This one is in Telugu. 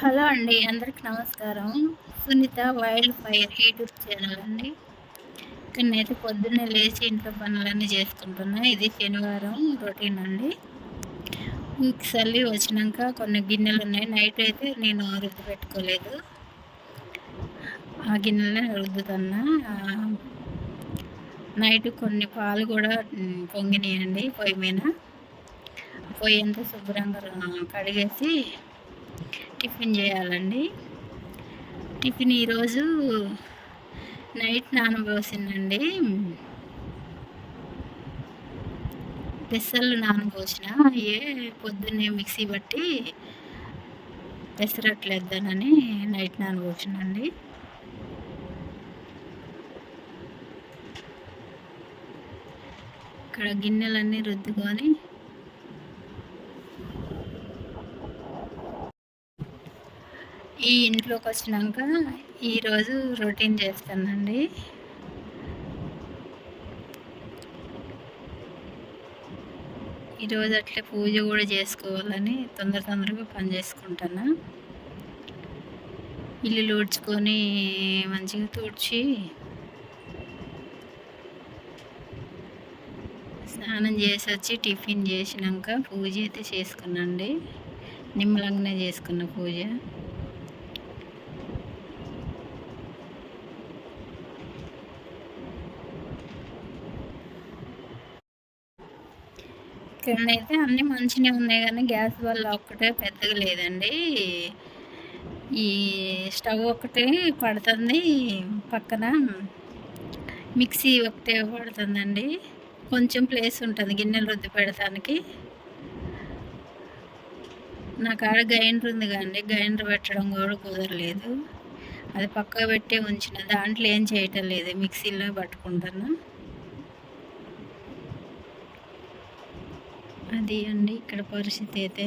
హలో అండి అందరికి నమస్కారం. Sunitha wild fire YouTube channel అండి. ఇక్కడ నేనైతే పొద్దున్నే లేచి ఇంట్లో పనులన్నీ చేసుకుంటున్నా. ఇది శనివారం రొటీన్ అండి. చల్లి వచ్చినాక కొన్ని గిన్నెలు ఉన్నాయి. నైట్ అయితే నేను రుద్దు పెట్టుకోలేదు. ఆ గిన్నెలనే రుద్దుతున్నా నైట్ కొన్ని పాలు కూడా పొంగినాయండి పొయ్యి మీద. పొయ్యి అంతా శుభ్రంగా కడిగేసి టిఫిన్ చేయాలండి. టిఫిన్ ఈరోజు నైట్ నానబోసిందండి. పెసర్లు నానబోసిన ఏ పొద్దున్నే మిక్సీ బట్టి పెసరట్లేద్దానని నైట్ నానబోసినండి. ఇక్కడ గిన్నెలన్నీ రుద్దుకొని ఈ ఇంట్లోకి వచ్చినాక ఈరోజు రొటీన్ చేస్తానండి. ఈరోజు అట్లే పూజ కూడా చేసుకోవాలని తొందర తొందరగా పని చేసుకుంటాను. ఇల్లు ఊడ్చుకొని మంచిగా తుడిచి స్నానం చేసి వచ్చి టిఫిన్ చేసినాక పూజ అయితే చేసుకున్నాండి నిమ్మలంగానే చేసుకున్న పూజ. ఇక్కడనైతే అన్నీ మంచిగా ఉన్నాయి కానీ గ్యాస్ వల్ల ఒక్కటే పెద్దగా లేదండి. ఈ స్టవ్ ఒకటి పడుతుంది. పక్కన మిక్సీ ఒకటే పడుతుందండి. కొంచెం ప్లేస్ ఉంటుంది గిన్నెలు రుద్ది పెడతానికి. నాకు ఆడ గ్రైండర్ ఉంది కానీ గ్రైండర్ పెట్టడం కూడా కుదరలేదు. అది పక్క పెట్టే ఉంచిన దాంట్లో ఏం చేయటం లేదు మిక్సీలో పట్టుకుంటాను అది అండి ఇక్కడ పరిస్థితి అయితే